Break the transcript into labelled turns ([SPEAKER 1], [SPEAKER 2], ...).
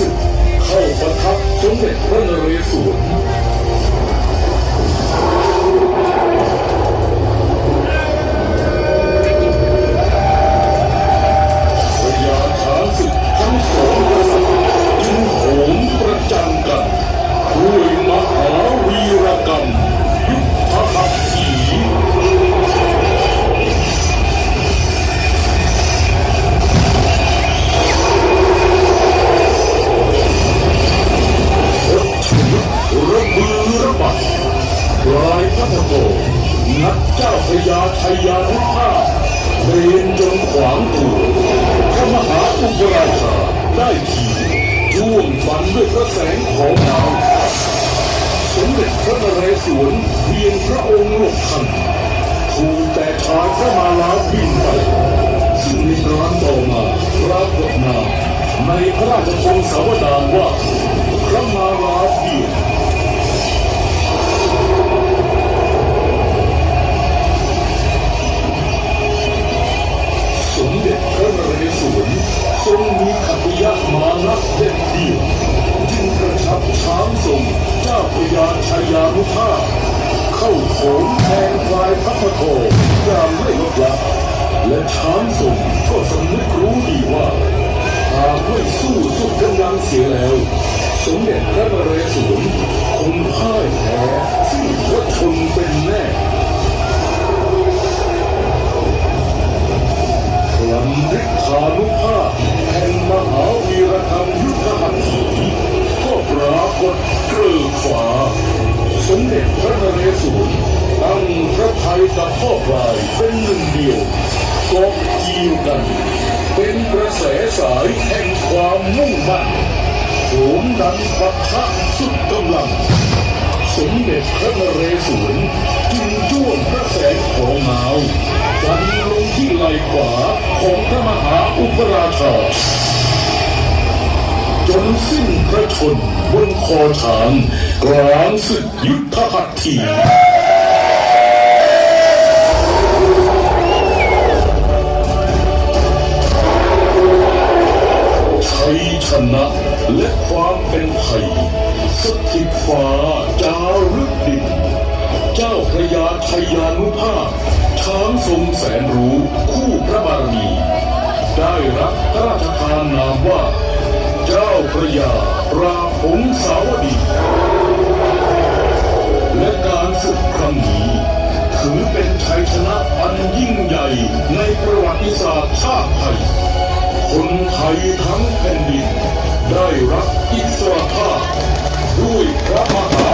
[SPEAKER 1] ศึกเข้าประทั พัทโกนักเจ้าพญาชัยยานุภาพเรียนจนขวางตัวพระมหาอุปราชาได้ทีจ้วงฟันด้วยพระแสงของดาวสมเด็จพระนเรศวรเพียงพระองค์หลบทันถูกแต่ชายพระมาลาบินไปซึ่งในครั้งต่อมาปรากฏนามในพระราชพงศาวดารว่าพระมาลาเบีย นุภาพ เข้าโขงแทงควายพัทโทยามไม่ลดละและช้างทรงก็สำนึกรู้ดีว่าหากไม่สู้สุดกำลังเสียแล้ว สมเด็จพระนเรศวรคงพ่ายแพ้สิ้นพระชนเป็น ด็จพระนเรศวรตั้งพระไทยกับพ่อพลายเป็นหนึ่งเดียวกาะเกี่ยวกัน เป็นกระแสสายแห่งความมุ่งมั่นโหมดันปะทะสุดกำลัง สมเด็จพระนเรศวรจึงจ้วงพระแสงของนาวฟันลงที่ไหล่ขวาของพระมหาอุปราชา สิ้นพระชนบนคอช้างกลางศึกยุทธหัตถีชัยชนะและความเป็นไทยสถิตฟ้าจารึกดิน เจ้าพระยาชัยยานุภาพช้างทรงแสนรู้คู่พระบารมี ได้รับพระราชทานนามว่า เจ้าพระยาราหงสาวดี และการศึกครั้งนี้ถือเป็นชัยชนะอันยิ่งใหญ่ในประวัติศาสตร์ชาติไทย คนไทยทั้งแผ่นดิน ได้รับอิสรภาพด้วยพระมหา